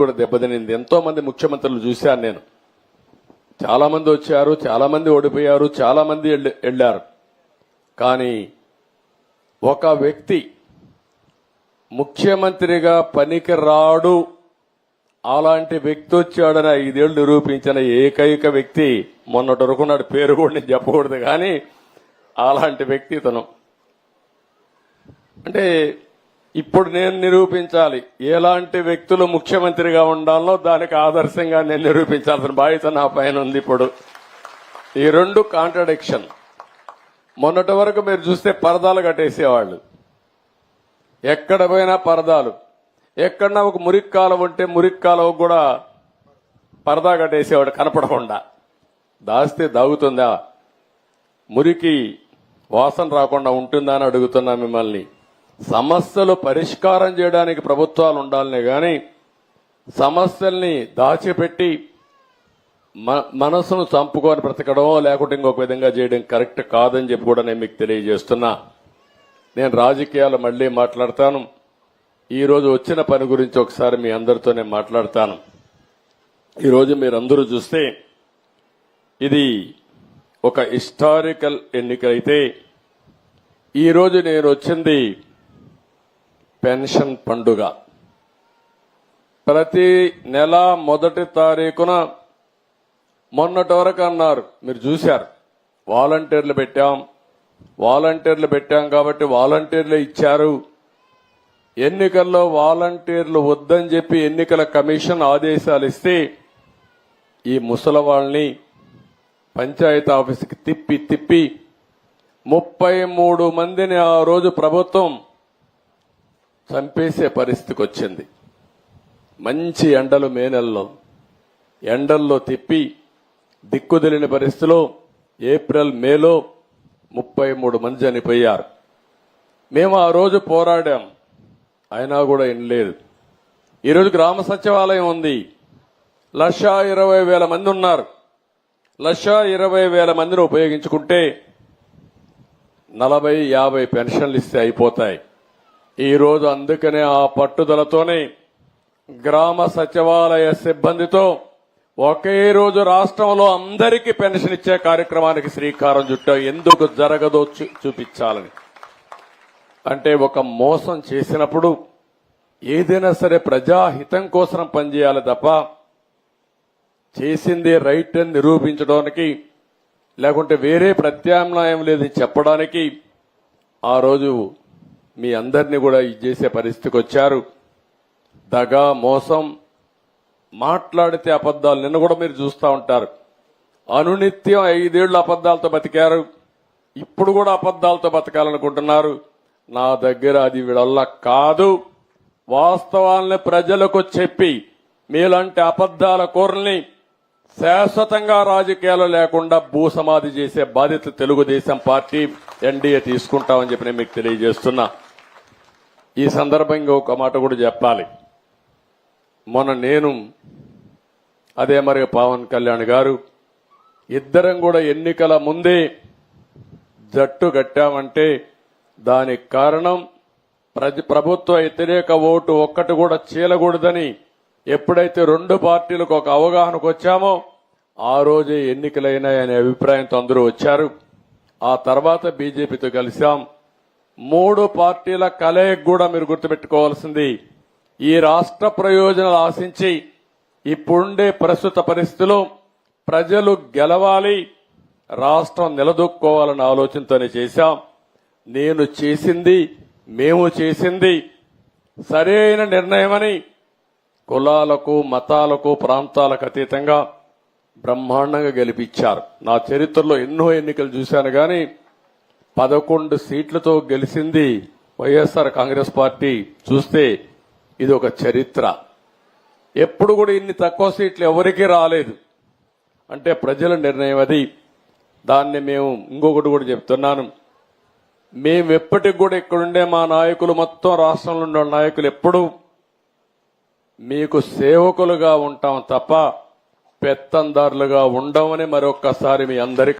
కూడా దెబ్బతినింది. ఎంతో మంది ముఖ్యమంత్రులు చూశాను నేను. చాలా మంది వచ్చారు చాలా మంది ఓడిపోయారు చాలా మంది వెళ్ళారు. కానీ ఒక వ్యక్తి ముఖ్యమంత్రిగా పనికి రాడు అలాంటి వ్యక్తి వచ్చాడని ఐదేళ్ళు నిరూపించిన ఏకైక వ్యక్తి మొన్నటి వరకు నాడు పేరు కూడా నేను చెప్పకూడదు కానీ అలాంటి వ్యక్తి ఇతను. అంటే ఇప్పుడు నేను నిరూపించాలి. ఎలాంటి వ్యక్తులు ముఖ్యమంత్రిగా ఉండాలో దానికి ఆదర్శంగా నేను నిరూపించాల్సిన బాధ్యత నా పైన ఉంది ఇప్పుడు. ఈ రెండు కాంట్రడిక్షన్ మొన్నటి వరకు మీరు చూస్తే పరదాలు కట్టేసేవాళ్ళు. ఎక్కడ పోయినా పరదాలు. ఎక్కడన్నా ఒక మురికి కాలువ ఉంటే మురికి కాలువ కూడా పరదా కట్టేసేవాడు కనపడకుండా. దాస్తే దాగుతుందా? మురికి వాసన రాకుండా ఉంటుందా అని అడుగుతున్నా మిమ్మల్ని. సమస్యలు పరిష్కారం చేయడానికి ప్రభుత్వాలు ఉండాలనే కానీ సమస్యల్ని దాచిపెట్టి మనసును చంపుకొని బ్రతకడమో లేకుంటే ఇంకొక విధంగా చేయడం కరెక్ట్ కాదని చెప్పి కూడా నేను మీకు తెలియజేస్తున్నా. నేను రాజకీయాలు మళ్ళీ మాట్లాడతాను. ఈరోజు వచ్చిన పని గురించి ఒకసారి మీ అందరితో నేను మాట్లాడతాను ఈరోజు మీరందరూ చూస్తే ఇది ఒక హిస్టారికల్ ఎన్నిక అయితే ఈరోజు నేను వచ్చింది పెన్షన్ పండుగ. ప్రతి నెల మొదటి తారీఖున మొన్నటి వరకు అన్నారు. మీరు చూశారు. వాలంటీర్లు పెట్టాం. వాలంటీర్లు పెట్టాం కాబట్టి వాలంటీర్లు ఇచ్చారు. ఎన్నికల్లో వాలంటీర్లు వద్దని చెప్పి ఎన్నికల కమిషన్ ఆదేశాలు ఇస్తే ఈ ముసలి వాళ్ళని పంచాయతీ ఆఫీస్కి తిప్పి తిప్పి ముప్పై మూడు మందిని ఆ రోజు ప్రభుత్వం చంపేసే పరిస్థితికి వచ్చింది. మంచి ఎండలు మే నెలలో. ఎండల్లో తిప్పి దిక్కుదిలిన పరిస్థితిలో ఏప్రిల్ మేలో ముప్పై మూడు మంది చనిపోయారు. మేము ఆ రోజు పోరాడాం. అయినా కూడా వినలేదు. ఈరోజు గ్రామ సచివాలయం ఉంది. లక్ష ఇరవై వేల మంది ఉన్నారు. లక్ష ఇరవై వేల మందిని ఉపయోగించుకుంటే నలభై యాభై పెన్షన్లు ఇస్తే అయిపోతాయి. ఈరోజు అందుకనే ఆ పట్టుదలతోనే గ్రామ సచివాలయ సిబ్బందితో ఒకే రోజు రాష్ట్రంలో అందరికీ పెన్షన్ ఇచ్చే కార్యక్రమానికి శ్రీకారం చుట్టాం. ఎందుకు జరగదో చూ- చూపించాలని. అంటే ఒక మోసం చేసినప్పుడు ఏదైనా సరే ప్రజాహితం కోసం పనిచేయాలి తప్ప చేసింది రైట్ అని నిరూపించడానికి లేకుంటే వేరే ప్రత్యామ్నాయం లేదని చెప్పడానికి ఆ రోజు మీ అందరినీ కూడా ఇది చేసే పరిస్థితికి వచ్చారు. దగా మోసం మాట్లాడితే అబద్దాలు నిన్న కూడా మీరు చూస్తూ ఉంటారు. అనునిత్యం ఐదేళ్ళు అబద్దాలతో బతికారు. ఇప్పుడు కూడా అబద్దాలతో బతకాలనుకుంటున్నారు. నా దగ్గర అది వీళ్ళ కాదు. వాస్తవాల్ని ప్రజలకు చెప్పి మీలాంటి అబద్దాల కూరల్ని శాశ్వతంగా రాజకీయాలు లేకుండా భూసమాధి చేసే బాధ్యత తెలుగుదేశం పార్టీ ఎన్డీఏ తీసుకుంటామని చెప్పి నేను మీకు తెలియజేస్తున్నా. ఈ సందర్భంగా ఒక మాట కూడా చెప్పాలి. మొన్న నేను అదే మరి పవన్ కళ్యాణ్ గారు ఇద్దరం కూడా ఎన్నికల ముందే జట్టు కట్టామంటే దానికి కారణం ప్రజ ప్రభుత్వ వ్యతిరేక ఓటు ఒక్కటి కూడా చీలకూడదని ఎప్పుడైతే రెండు పార్టీలకు ఒక అవగాహనకు వచ్చామో ఆ రోజే ఎన్నికలైనాయనే అభిప్రాయంతో అందరూ వచ్చారు. ఆ తర్వాత బీజేపీతో కలిశాం. మూడు పార్టీల కలయిక కూడా మీరు గుర్తుపెట్టుకోవాల్సింది. ఈ రాష్ట్ర ప్రయోజనాలు ఆశించి ఇప్పుడుండే ప్రస్తుత పరిస్థితిలో ప్రజలు గెలవాలి రాష్ట్రం నిలదొక్కోవాలన్న ఆలోచనతోనే చేశాం. నేను చేసింది మేము చేసింది సరైన నిర్ణయమని కులాలకు మతాలకు ప్రాంతాలకు అతీతంగా బ్రహ్మాండంగా గెలిపించారు. నా చరిత్రలో ఎన్నో ఎన్నికలు చూశాను కానీ పదకొండు సీట్లతో గెలిచింది వైఎస్ఆర్ కాంగ్రెస్ పార్టీ. చూస్తే ఇది ఒక చరిత్ర. ఎప్పుడు కూడా ఇన్ని తక్కువ సీట్లు ఎవరికీ రాలేదు. అంటే ప్రజల నిర్ణయం అది. దాన్ని మేము ఇంకొకటి కూడా చెప్తున్నాను. మేము ఎప్పటికి కూడా ఇక్కడుండే మా నాయకులు మొత్తం రాష్ట్రంలో ఉండే నాయకులు ఎప్పుడు మీకు సేవకులుగా ఉంటాం తప్ప పెత్తందారులుగా ఉండమని మరొక్కసారి మీ అందరికీ